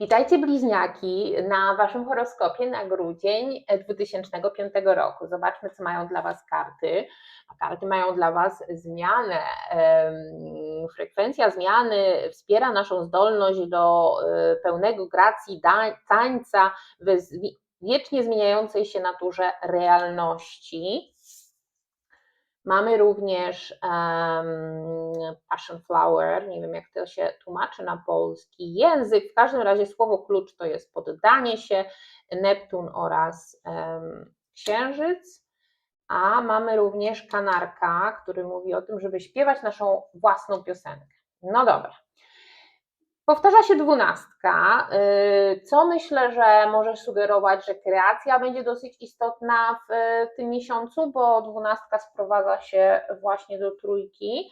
Witajcie bliźniaki na Waszym horoskopie na grudzień 2005 roku. Zobaczmy, co mają dla Was karty. Karty mają dla Was zmianę. Frekwencja zmiany wspiera naszą zdolność do e, pełnego gracji, tańca wiecznie zmieniającej się naturze realności. Mamy również em, passion flower, nie wiem jak to się tłumaczy na polski język. W każdym razie słowo klucz to jest poddanie się, Neptun oraz em, Księżyc. A mamy również kanarka, który mówi o tym, żeby śpiewać naszą własną piosenkę. No dobra. Powtarza się dwunastka, y, co myślę, że może sugerować, że kreacja będzie dosyć istotna w y, tym miesiącu, bo dwunastka sprowadza się właśnie do trójki.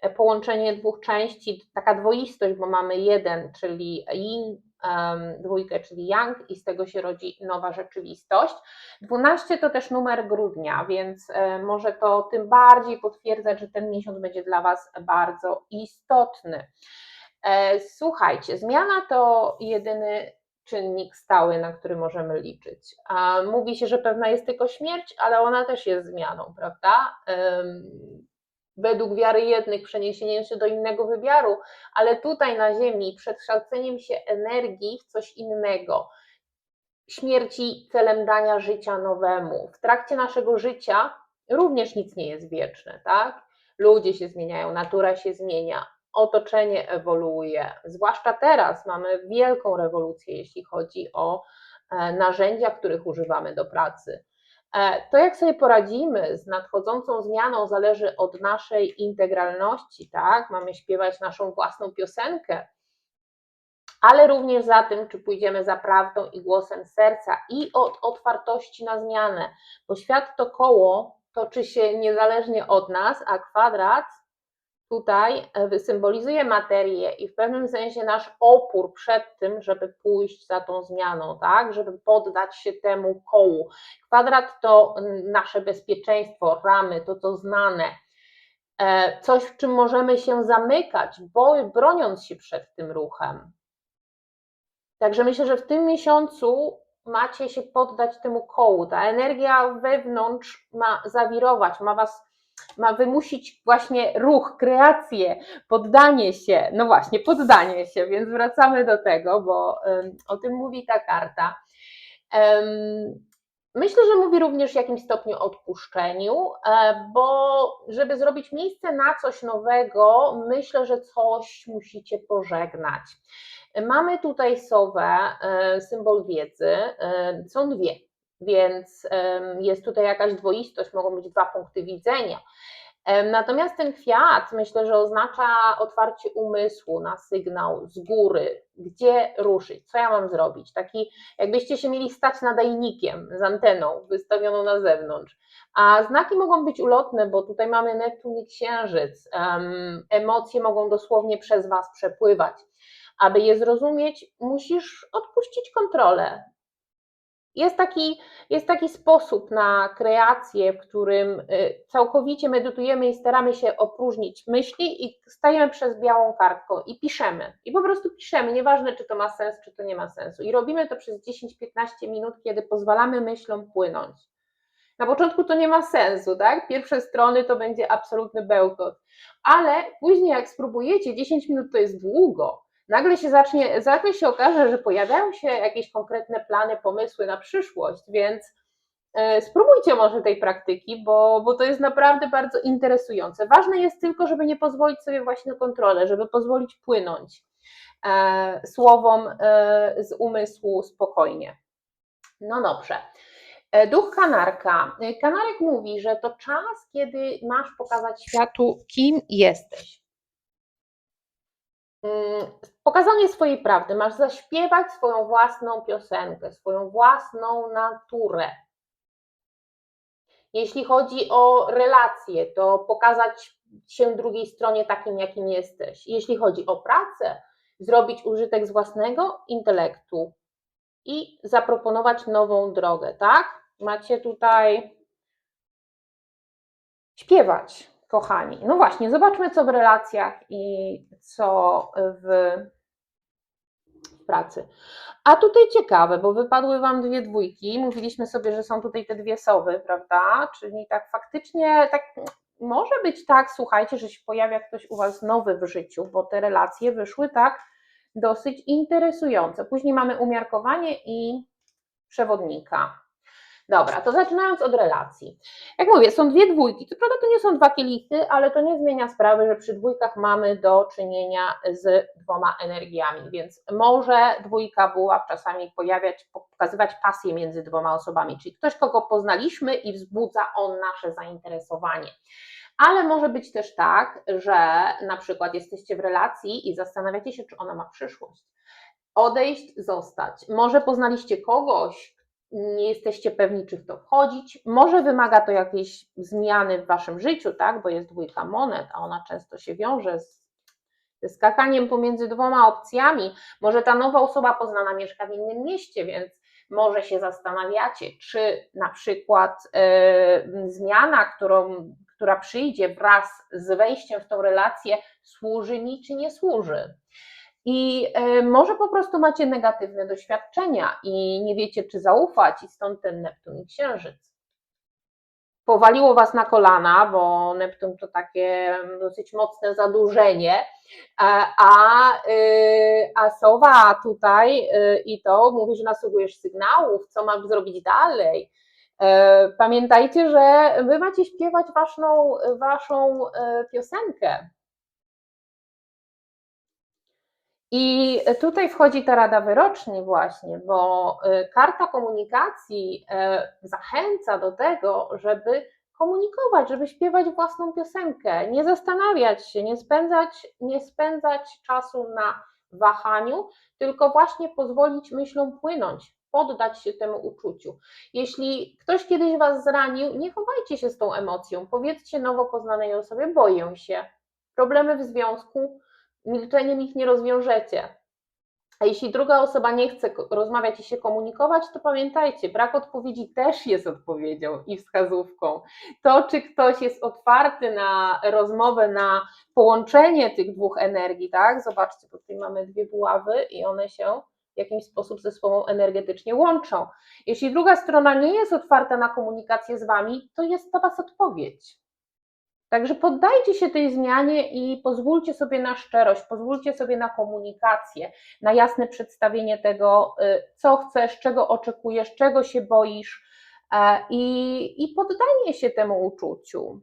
E, Połączenie dwóch części, taka dwoistość, bo mamy jeden, czyli yin, dwójkę, czyli yang, i z tego się rodzi nowa rzeczywistość. 12 to też numer grudnia, więc e, może to tym bardziej potwierdzać, że ten miesiąc będzie dla Was bardzo istotny. E, Słuchajcie, zmiana to jedyny czynnik stały, na który możemy liczyć. Mówi się, że pewna jest tylko śmierć, ale ona też jest zmianą, prawda? Według wiary jednych przeniesieniem się do innego wymiaru, ale tutaj na Ziemi przekształceniem się energii w coś innego. Śmierci celem dania życia nowemu. W trakcie naszego życia również nic nie jest wieczne, tak? Ludzie się zmieniają, natura się zmienia, otoczenie ewoluuje. Zwłaszcza teraz mamy wielką rewolucję, jeśli chodzi o e, narzędzia, których używamy do pracy. E, To, jak sobie poradzimy z nadchodzącą zmianą, zależy od naszej integralności, tak? Mamy śpiewać naszą własną piosenkę, ale również za tym, czy pójdziemy za prawdą i głosem serca i od otwartości na zmianę, bo świat to koło toczy się niezależnie od nas, a kwadrat tutaj e, symbolizuje materię i w pewnym sensie nasz opór przed tym, żeby pójść za tą zmianą, tak, żeby poddać się temu kołu. Kwadrat to nasze bezpieczeństwo, ramy, to co znane, e, coś, w czym możemy się zamykać, bo broniąc się przed tym ruchem. Także myślę, że w tym miesiącu macie się poddać temu kołu. Ta energia wewnątrz ma zawirować, ma was, ma wymusić właśnie ruch, kreację, poddanie się. No właśnie, poddanie się, więc wracamy do tego, bo o tym mówi ta karta. Myślę, że mówi również w jakimś stopniu o odpuszczeniu, e, bo żeby zrobić miejsce na coś nowego, myślę, że coś musicie pożegnać. Mamy tutaj sowę, e, symbol wiedzy, e, są dwie, więc jest tutaj jakaś dwoistość, mogą być dwa punkty widzenia. Natomiast ten kwiat myślę, że oznacza otwarcie umysłu na sygnał z góry, gdzie ruszyć, co ja mam zrobić. Taki, jakbyście się mieli stać nadajnikiem z anteną wystawioną na zewnątrz. A znaki mogą być ulotne, bo tutaj mamy Neptun i Księżyc. Em, Emocje mogą dosłownie przez Was przepływać. Aby je zrozumieć, musisz odpuścić kontrolę. Jest taki, jest taki sposób na kreację, w którym y, całkowicie medytujemy i staramy się opróżnić myśli i stajemy przez białą kartką i piszemy. I po prostu piszemy, nieważne czy to ma sens, czy to nie ma sensu. I robimy to przez 10-15 minut, kiedy pozwalamy myślom płynąć. Na początku to nie ma sensu, tak? Pierwsze strony to będzie absolutny bełkot, ale później jak spróbujecie, 10 minut to jest długo, nagle się zacznie, nagle się okaże, że pojawiają się jakieś konkretne plany, pomysły na przyszłość, więc e, spróbujcie może tej praktyki, bo, bo to jest naprawdę bardzo interesujące. Ważne jest tylko, żeby nie pozwolić sobie właśnie na kontrolę, żeby pozwolić płynąć e, słowom e, z umysłu spokojnie. No dobrze. E, Duch kanarka. E, Kanarek mówi, że to czas, kiedy masz pokazać światu, kim jesteś. Mm, Pokazanie swojej prawdy, masz zaśpiewać swoją własną piosenkę, swoją własną naturę. Jeśli chodzi o relacje, to pokazać się drugiej stronie takim, jakim jesteś. Jeśli chodzi o pracę, zrobić użytek z własnego intelektu i zaproponować nową drogę, tak? Macie tutaj śpiewać, kochani. No właśnie, zobaczmy, co w relacjach i co w pracy. A tutaj ciekawe, bo wypadły Wam dwie dwójki. Mówiliśmy sobie, że są tutaj te dwie sowy, prawda? Czyli tak faktycznie tak może być tak, słuchajcie, że się pojawia ktoś u Was nowy w życiu, bo te relacje wyszły tak dosyć interesujące. Później mamy umiarkowanie i przewodnika. Dobra, to zaczynając od relacji. Jak mówię, są dwie dwójki. To prawda, to nie są dwa kielichy, ale to nie zmienia sprawy, że przy dwójkach mamy do czynienia z dwoma energiami, więc może dwójka była czasami pojawiać, pokazywać pasję między dwoma osobami, czyli ktoś, kogo poznaliśmy i wzbudza on nasze zainteresowanie. Ale może być też tak, że na przykład jesteście w relacji i zastanawiacie się, czy ona ma przyszłość. Odejść, zostać. Może poznaliście kogoś, nie jesteście pewni, czy w to wchodzić. Może wymaga to jakiejś zmiany w waszym życiu, tak? Bo jest dwójka monet, a ona często się wiąże z, ze skakaniem pomiędzy dwoma opcjami. Może ta nowa osoba poznana mieszka w innym mieście, więc może się zastanawiacie, czy na przykład yy, zmiana, którą, która przyjdzie wraz z wejściem w tą relację, służy mi, czy nie służy. I e, może po prostu macie negatywne doświadczenia i nie wiecie, czy zaufać, i stąd ten Neptun i Księżyc. Powaliło was na kolana, bo Neptun to takie dosyć mocne zadłużenie, a, a, y, Sowa tutaj y, i to mówi, że nasługujesz sygnałów, co mam zrobić dalej. E, pamiętajcie, że wy macie śpiewać waszą, waszą e, piosenkę i tutaj wchodzi ta rada wyroczni właśnie, bo y, karta komunikacji e, zachęca do tego, żeby komunikować, żeby śpiewać własną piosenkę, nie zastanawiać się, nie spędzać, nie spędzać czasu na wahaniu, tylko właśnie pozwolić myślom płynąć, poddać się temu uczuciu. Jeśli ktoś kiedyś Was zranił, nie chowajcie się z tą emocją, powiedzcie nowo poznanej osobie, boję się. Problemy w związku, milczeniem ich nie rozwiążecie. A jeśli druga osoba nie chce rozmawiać i się komunikować, to pamiętajcie, brak odpowiedzi też jest odpowiedzią i wskazówką. To, czy ktoś jest otwarty na rozmowę, na połączenie tych dwóch energii, tak? Zobaczcie, bo tutaj mamy dwie buławy i one się w jakiś sposób ze sobą energetycznie łączą. Jeśli druga strona nie jest otwarta na komunikację z wami, to jest to was odpowiedź. Także poddajcie się tej zmianie i pozwólcie sobie na szczerość, pozwólcie sobie na komunikację, na jasne przedstawienie tego, y, co chcesz, czego oczekujesz, czego się boisz e, i, i poddanie się temu uczuciu.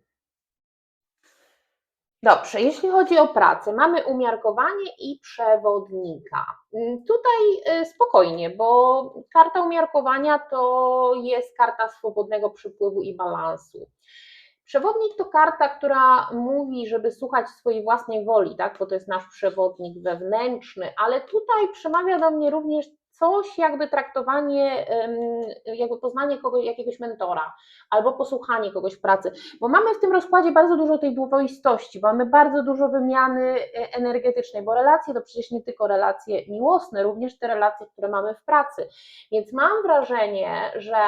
Dobrze, jeśli chodzi o pracę, mamy umiarkowanie i przewodnika. Mm, tutaj y, spokojnie, bo karta umiarkowania to jest karta swobodnego przypływu i balansu. Przewodnik to karta, która mówi, żeby słuchać swojej własnej woli, tak? bo to jest nasz przewodnik wewnętrzny, ale tutaj przemawia do mnie również coś jakby traktowanie, jakby poznanie kogoś, jakiegoś mentora, albo posłuchanie kogoś w pracy, bo mamy w tym rozkładzie bardzo dużo tej dwuistości, mamy bardzo dużo wymiany e, energetycznej, bo relacje to przecież nie tylko relacje miłosne, również te relacje, które mamy w pracy, więc mam wrażenie, że,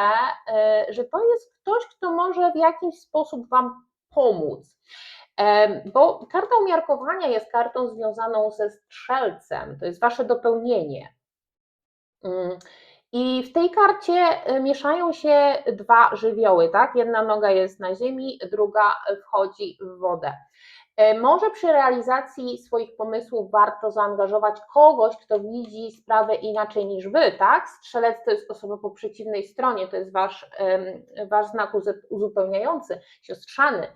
e, że to jest ktoś, kto może w jakiś sposób Wam pomóc. Bo karta umiarkowania jest kartą związaną ze strzelcem, to jest Wasze dopełnienie. Mm. I w tej karcie y, mieszają się dwa żywioły, tak? Jedna noga jest na ziemi, druga wchodzi w wodę. Y, może przy realizacji swoich pomysłów warto zaangażować kogoś, kto widzi sprawę inaczej niż wy, tak? Strzelec to jest osoba po przeciwnej stronie, to jest wasz, wasz znak uzupełniający, siostrzany,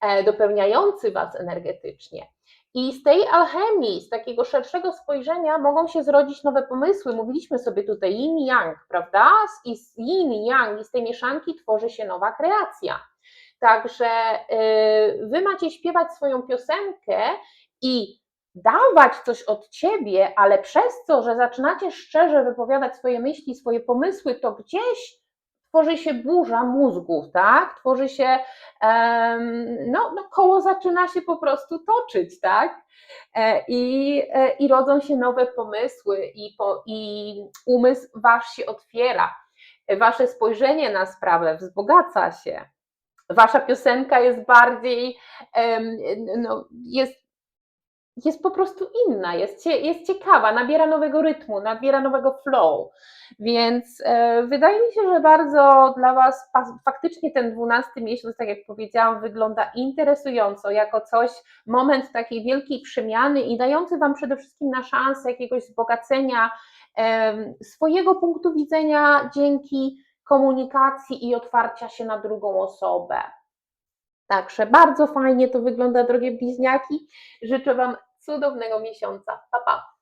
e, dopełniający was energetycznie. I z tej alchemii, z takiego szerszego spojrzenia mogą się zrodzić nowe pomysły. Mówiliśmy sobie tutaj yin yang, prawda? I z yin yang i z tej mieszanki tworzy się nowa kreacja. Także yy, wy macie śpiewać swoją piosenkę i dawać coś od ciebie, ale przez to, że zaczynacie szczerze wypowiadać swoje myśli, swoje pomysły, to gdzieś tworzy się burza mózgów, tak? Tworzy się, no, no koło zaczyna się po prostu toczyć, tak? E, I, e, i rodzą się nowe pomysły i, po, i umysł wasz się otwiera. Wasze spojrzenie na sprawę wzbogaca się. Wasza piosenka jest bardziej, no, jest jest po prostu inna, jest, jest ciekawa, nabiera nowego rytmu, nabiera nowego flow. Więc e, wydaje mi się, że bardzo dla Was faktycznie ten 12 miesiąc, tak jak powiedziałam, wygląda interesująco, jako coś, moment takiej wielkiej przemiany i dający Wam przede wszystkim na szansę jakiegoś wzbogacenia em, swojego punktu widzenia dzięki komunikacji i otwarcia się na drugą osobę. Także bardzo fajnie to wygląda, drogie bliźniaki. Życzę Wam cudownego miesiąca. Pa, pa.